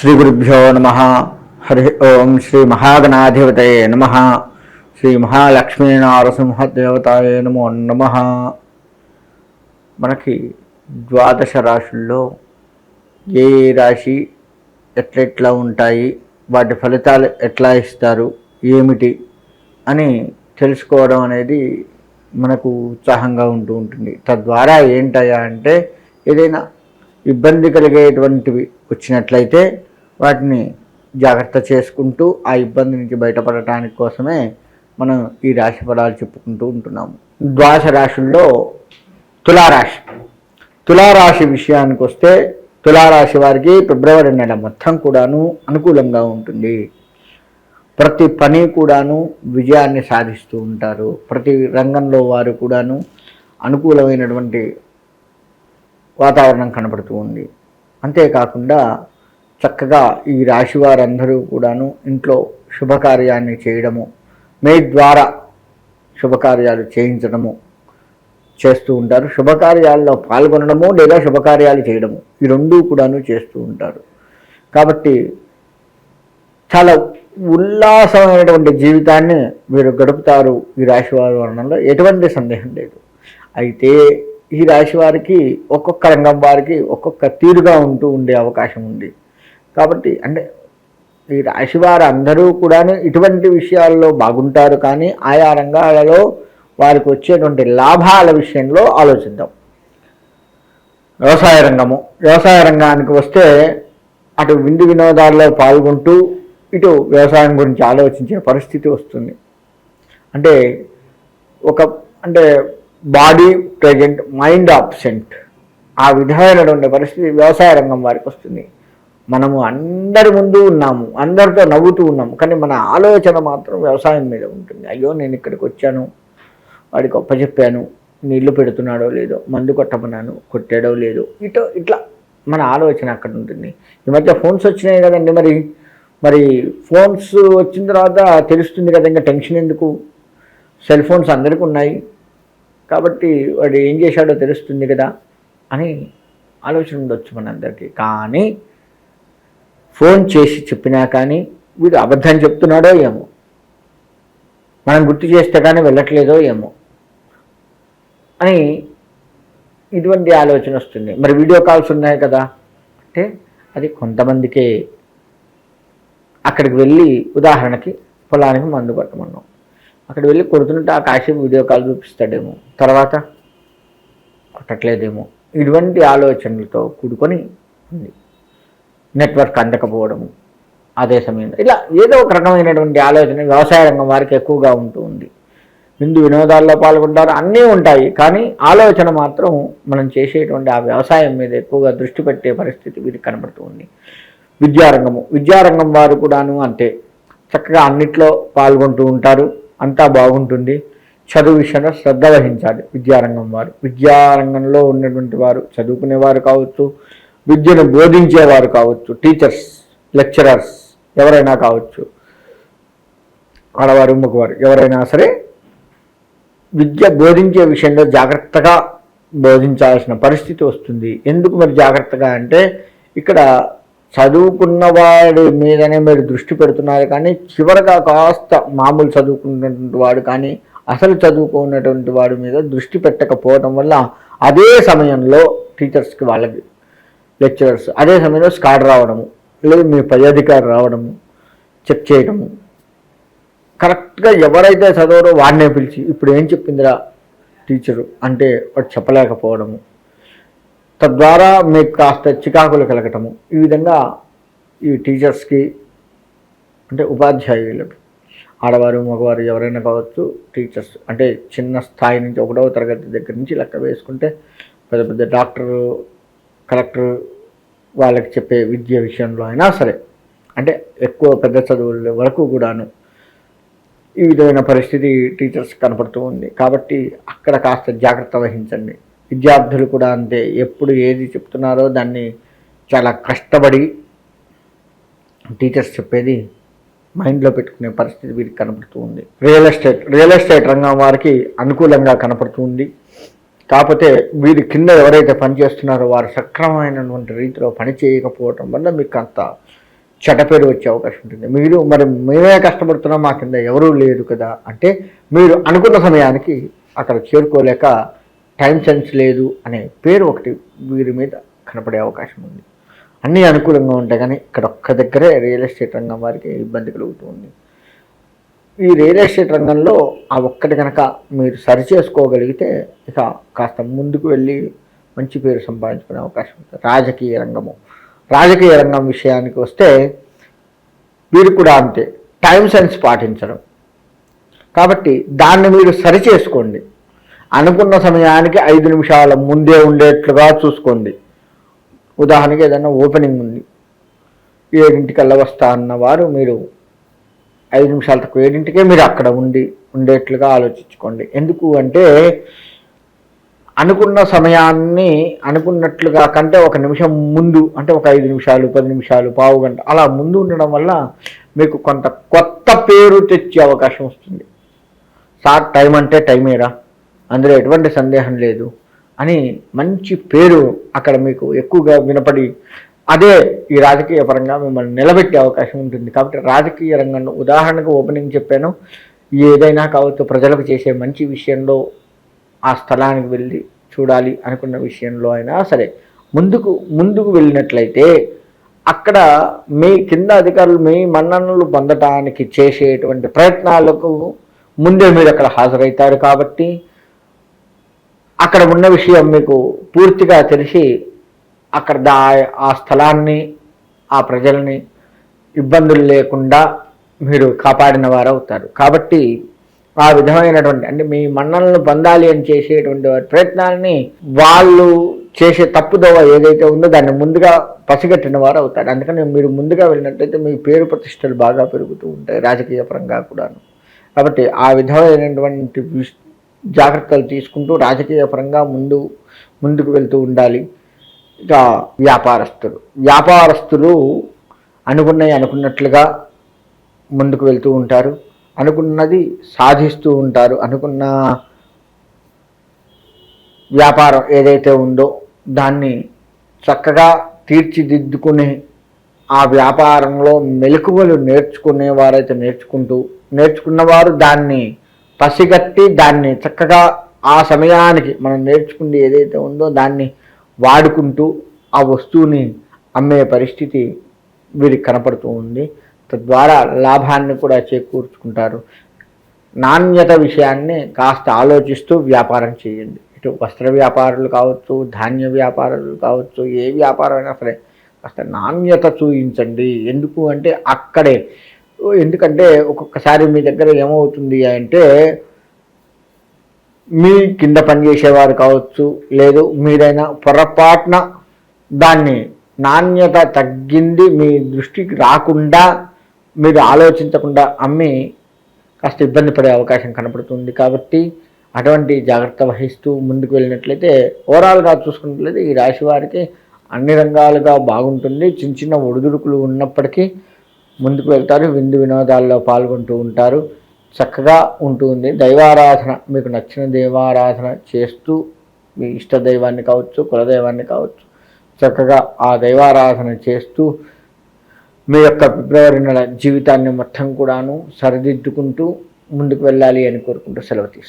శ్రీ గురుభ్యో నమ. హరి ఓం శ్రీ మహాగణాధిపతయే నమ. శ్రీ మహాలక్ష్మీ నారసింహదేవతాయే నమో నమ. మనకి ద్వాదశ రాశుల్లో ఏ ఏ రాశి ఎట్లెట్లా ఉంటాయి వాటి ఫలితాలు ఎట్లా ఇస్తారు ఏమిటి అని తెలుసుకోవడం అనేది మనకు ఉత్సాహంగా ఉంటూ ఉంటుంది. తద్వారా ఏంటయ్యా అంటే ఏదైనా ఇబ్బంది కలిగేటువంటివి వచ్చినట్లయితే వాటిని జాగ్రత్త చేసుకుంటూ ఆ ఇబ్బంది నుంచి బయటపడటానికి కోసమే మనం ఈ రాశి ఫలాలు చెప్పుకుంటూ ఉంటున్నాము. ద్వాదశ రాశుల్లో తులారాశి. తులారాశి విషయానికి వస్తే తులారాశి వారికి ఫిబ్రవరి నెల మొత్తం కూడాను అనుకూలంగా ఉంటుంది. ప్రతి పని కూడాను విజయాన్ని సాధిస్తూ ఉంటారు. ప్రతి రంగంలో వారు కూడాను అనుకూలమైనటువంటి వాతావరణం కనపడుతూ ఉంది. అంతేకాకుండా చక్కగా ఈ రాశి వారందరూ కూడాను ఇంట్లో శుభకార్యాన్ని చేయడము మే ద్వారా శుభకార్యాలు చేయించడము చేస్తూ ఉంటారు. శుభకార్యాల్లో పాల్గొనడము లేదా శుభకార్యాలు చేయడము ఈ రెండూ కూడాను చేస్తూ ఉంటారు. కాబట్టి చాలా ఉల్లాసమైనటువంటి జీవితాన్ని మీరు గడుపుతారు ఈ రాశి వారి వర్ణంలో. ఎటువంటి సందేహం లేదు. అయితే ఈ రాశి వారికి ఒక్కొక్క రంగం వారికి ఒక్కొక్క తీరుగా ఉంటూ ఉండే అవకాశం ఉంది. కాబట్టి అంటే ఈ రాశివారు అందరూ కూడా ఇటువంటి విషయాల్లో బాగుంటారు కానీ ఆయా రంగాలలో వారికి వచ్చేటువంటి లాభాల విషయంలో ఆలోచిద్దాం. వ్యవసాయ రంగము. వ్యవసాయ రంగానికి వస్తే అటు విందు వినోదాల్లో పాల్గొంటూ ఇటు వ్యవసాయం గురించి ఆలోచించే పరిస్థితి వస్తుంది. అంటే ఒక అంటే బాడీ ప్రజెంట్ మైండ్ ఆబ్సెంట్ ఆ విధమైనటువంటి పరిస్థితి వ్యవసాయ రంగం వారికి వస్తుంది. మనము అందరి ముందు ఉన్నాము అందరితో నవ్వుతూ ఉన్నాము. కానీ మన ఆలోచన మాత్రం వ్యవసాయం మీద ఉంటుంది. అయ్యో నేను ఇక్కడికి వచ్చాను వాడికి చెప్పాను నీళ్ళు పెడుతున్నాడో లేదో మందు కొట్టమన్నాను కొట్టాడో లేదో ఇటో ఇట్లా మన ఆలోచన అక్కడ ఉంటుంది. ఈ మధ్య ఫోన్స్ వచ్చినాయి కదండి మరి. మరి ఫోన్స్ వచ్చిన తర్వాత తెలుస్తుంది కదా ఇంకా టెన్షన్ ఎందుకు? సెల్ ఫోన్స్ అందరికీ ఉన్నాయి. కాబట్టి వాడు ఏం చేశాడో తెలుస్తుంది కదా అని ఆలోచన ఉండొచ్చు మనందరికీ. కానీ ఫోన్ చేసి చెప్పినా కానీ వీడు అబద్ధం చెప్తున్నాడో ఏమో. మనం గుర్తు చేస్తే కానీ వెళ్ళట్లేదో ఏమో. అని ఇటువంటి ఆలోచన వస్తుంది. మరి వీడియో కాల్స్ ఉన్నాయి కదా. అంటే అది కొంతమందికే అక్కడికి వెళ్ళి ఉదాహరణకి పొలానికి మందు పట్టమన్నాం. అక్కడ వెళ్ళి కొడుతుంటే ఆ కాసేపు వీడియో కాల్ చూపిస్తాడేమో. తర్వాత కొట్టట్లేదేమో. ఇటువంటి ఆలోచనలతో కూడుకొని ఉంది. నెట్వర్క్ అందకపోవడము. అదే సమయంలో ఇలా ఏదో ఒక రకమైనటువంటి ఆలోచన వ్యవసాయ రంగం వారికి ఎక్కువగా ఉంటూ ఉంది. విందు వినోదాల్లో పాల్గొంటారు అన్నీ ఉంటాయి. కానీ ఆలోచన మాత్రం మనం చేసేటువంటి ఆ వ్యవసాయం మీద ఎక్కువగా దృష్టి పెట్టే పరిస్థితి వీరికి కనబడుతూ ఉంది. విద్యారంగము. విద్యారంగం వారు కూడాను అంతే. చక్కగా అన్నిట్లో పాల్గొంటూ ఉంటారు. అంతా బాగుంటుంది. చదువు విషయంలో శ్రద్ధ వహించాలి విద్యారంగం వారు. విద్యారంగంలో ఉన్నటువంటి వారు చదువుకునేవారు కావచ్చు విద్యను బోధించేవారు కావచ్చు టీచర్స్ లెక్చరర్స్ ఎవరైనా కావచ్చు ఆడవారు మగవారు ఎవరైనా సరే విద్య బోధించే విషయంలో జాగ్రత్తగా బోధించాల్సిన పరిస్థితి వస్తుంది. ఎందుకు మరి జాగ్రత్తగా అంటే ఇక్కడ చదువుకున్నవాడి మీదనే మీరు దృష్టి పెడుతున్నారు కానీ చివరగా కాస్త మామూలు చదువుకున్నటువంటి వాడు కానీ అసలు చదువుకున్నటువంటి వాడి మీద దృష్టి పెట్టకపోవడం వల్ల అదే సమయంలో టీచర్స్కి వాళ్ళకి లెక్చరర్స్. అదే సమయంలో స్కాడ్ రావడము లేదు మీ పై అధికారి రావడము చెక్ చేయడము. కరెక్ట్గా ఎవరైతే చదవరో వాడినే పిలిచి ఇప్పుడు ఏం చెప్పిందిరా టీచరు అంటే వాడు చెప్పలేకపోవడము. తద్వారా మీకు కాస్త చికాకులు కలగటము. ఈ విధంగా ఈ టీచర్స్కి అంటే ఉపాధ్యాయులకు ఆడవారు మగవారు ఎవరైనా కావచ్చు టీచర్స్ అంటే చిన్న స్థాయి నుంచి ఒకటవ తరగతి దగ్గర నుంచి లెక్క వేసుకుంటే పెద్ద పెద్ద డాక్టరు కలెక్టర్ వాళ్ళకి చెప్పే విద్య విషయంలో అయినా సరే అంటే ఎక్కువ పెద్ద చదువుల వరకు కూడాను ఈ విధమైన పరిస్థితి టీచర్స్ కనపడుతూ ఉంది. కాబట్టి అక్కడ కాస్త జాగ్రత్త వహించండి. విద్యార్థులు కూడా అంతే. ఎప్పుడు ఏది చెప్తున్నారో దాన్ని చాలా కష్టపడి టీచర్స్ చెప్పేది మైండ్లో పెట్టుకునే పరిస్థితి వీరికి కనపడుతూ ఉంది. రియల్ ఎస్టేట్ రియల్ ఎస్టేట్ రంగం వారికి అనుకూలంగా కనపడుతుంది కాకపోతే వీరి కింద ఎవరైతే పనిచేస్తున్నారో వారు సక్రమమైనటువంటి రీతిలో పని చేయకపోవటం వల్ల మీకు అంత చెడ్డ వచ్చే అవకాశం ఉంటుంది. మీరు మరి మేమే కష్టపడుతున్నాం మా కింద ఎవరూ లేరు కదా అంటే మీరు అనుకున్న సమయానికి అక్కడ చేరుకోలేక టైం సెన్స్ లేదు అనే పేరు ఒకటి వీరి మీద కనపడే అవకాశం ఉంది. అన్నీ అనుకూలంగా ఉంటాయి కానీ ఇక్కడ ఒక్క దగ్గరే రియల్ ఎస్టేట్ రంగం వారికి ఇబ్బంది కలుగుతుంది ఈ రియల్ ఎస్టేట్ రంగంలో ఆ ఒక్కటి కనుక మీరు సరి చేసుకోగలిగితే ఇక కాస్త ముందుకు వెళ్ళి మంచి పేరు సంపాదించుకునే అవకాశం ఉంటుంది. రాజకీయ రంగము. రాజకీయ రంగం విషయానికి వస్తే వీరు కూడా అంతే. టైం సెన్స్ పాటించడం. కాబట్టి దాన్ని మీరు సరి చేసుకోండి. అనుకున్న సమయానికి ఐదు నిమిషాల ముందే ఉండేట్లుగా చూసుకోండి. ఉదాహరణకి ఏదైనా ఓపెనింగ్ ఉంది. ఏడింటికల్లా వస్తా అన్నవారు మీరు ఐదు నిమిషాల తక్కువ ఏడింటికే మీరు అక్కడ ఉండి ఉండేట్లుగా ఆలోచించుకోండి. ఎందుకు అంటే అనుకున్న సమయాన్ని అనుకున్నట్లుగా కంటే ఒక నిమిషం ముందు అంటే ఒక ఐదు నిమిషాలు పది నిమిషాలు పావు గంట అలా ముందు ఉండడం వల్ల మీకు కొంత కొత్త పేరు తెచ్చే అవకాశం వస్తుంది. సార్ టైం అంటే టైమేరా? అందులో ఎటువంటి సందేహం లేదు అని మంచి పేరు అక్కడ మీకు ఎక్కువగా వినపడి అదే ఈ రాజకీయ పరంగా మిమ్మల్ని నిలబెట్టే అవకాశం ఉంటుంది. కాబట్టి రాజకీయ రంగంలో ఉదాహరణకు ఓపెనింగ్ చెప్పాను. ఏదైనా కావచ్చు ప్రజలకు చేసే మంచి విషయంలో ఆ స్థలానికి వెళ్ళి చూడాలి అనుకున్న విషయంలో అయినా సరే ముందుకు ముందుకు వెళ్ళినట్లయితే అక్కడ మీ కింద అధికారులు మీ మన్ననలు పొందటానికి చేసేటువంటి ప్రయత్నాలకు ముందే మీరు అక్కడ హాజరవుతారు. కాబట్టి అక్కడ ఉన్న విషయం మీకు పూర్తిగా తెలిసి అక్కడ దా ఆ స్థలాన్ని ఆ ప్రజల్ని ఇబ్బందులు లేకుండా మీరు కాపాడిన వారు అవుతారు కాబట్టి ఆ విధమైనటువంటి అంటే మీ మన్నలను పొందాలి అని చేసేటువంటి వారి ప్రయత్నాలని వాళ్ళు చేసే తప్పుదోవ ఏదైతే ఉందో దాన్ని ముందుగా పసిగట్టిన వారు అవుతారు అందుకని మీరు ముందుగా వెళ్ళినట్లయితే మీ పేరు ప్రతిష్టలు బాగా పెరుగుతూ ఉంటాయి రాజకీయ పరంగా కూడాను. కాబట్టి ఆ విధమైనటువంటి జాగ్రత్తలు తీసుకుంటూ రాజకీయ పరంగా ముందు ముందుకు వెళ్తూ ఉండాలి. ఇక వ్యాపారస్తులు. వ్యాపారస్తులు అనుకున్నవి అనుకున్నట్లుగా ముందుకు వెళ్తూ ఉంటారు. అనుకున్నది సాధిస్తూ ఉంటారు. అనుకున్న వ్యాపారం ఏదైతే ఉందో దాన్ని చక్కగా తీర్చిదిద్దుకుని ఆ వ్యాపారంలో మెలకువలు నేర్చుకునే వారైతే నేర్చుకుంటూ నేర్చుకున్నవారు దాన్ని పసిగట్టి దాన్ని చక్కగా ఆ సమయానికి మనం నేర్చుకుంది ఏదైతే ఉందో దాన్ని వాడుకుంటూ ఆ వస్తువుని అమ్మే పరిస్థితి వీరికి కనపడుతూ ఉంది. తద్వారా లాభాన్ని కూడా చేకూర్చుకుంటారు. నాణ్యత విషయాన్ని కాస్త ఆలోచిస్తూ వ్యాపారం చేయండి. ఇటు వస్త్ర వ్యాపారులు కావచ్చు ధాన్య వ్యాపారులు కావచ్చు ఏ వ్యాపారం అయినా సరే కాస్త నాణ్యత చూపించండి ఎందుకు అంటే అక్కడే ఎందుకంటే ఒక్కొక్కసారి మీ దగ్గర ఏమవుతుంది అంటే మీ కింద పనిచేసేవారు కావచ్చు లేదు మీరైనా పొరపాటున దాన్ని నాణ్యత తగ్గింది మీ దృష్టికి రాకుండా మీరు ఆలోచించకుండా అమ్మి కాస్త ఇబ్బంది పడే అవకాశం కనపడుతుంది. కాబట్టి అటువంటి జాగ్రత్త వహిస్తూ ముందుకు వెళ్ళినట్లయితే ఓవరాల్గా చూసుకున్నట్లయితే ఈ రాశి వారికి అన్ని రంగాలుగా బాగుంటుంది. చిన్న చిన్న ఒడిదుడుకులు ఉన్నప్పటికీ ముందుకు వెళ్తారు. విందు వినోదాల్లో పాల్గొంటూ ఉంటారు. చక్కగా ఉంటుంది. దైవారాధన మీకు నచ్చిన దైవారాధన చేస్తూ మీ ఇష్ట దైవాన్ని కావచ్చు కులదైవాన్ని కావచ్చు చక్కగా ఆ దైవారాధన చేస్తూ మీ యొక్క ఫిబ్రవరి నెల జీవితాన్ని మొత్తం కూడాను సరిదిద్దుకుంటూ ముందుకు వెళ్ళాలి అని కోరుకుంటూ సెలవు తీసుకుంటాను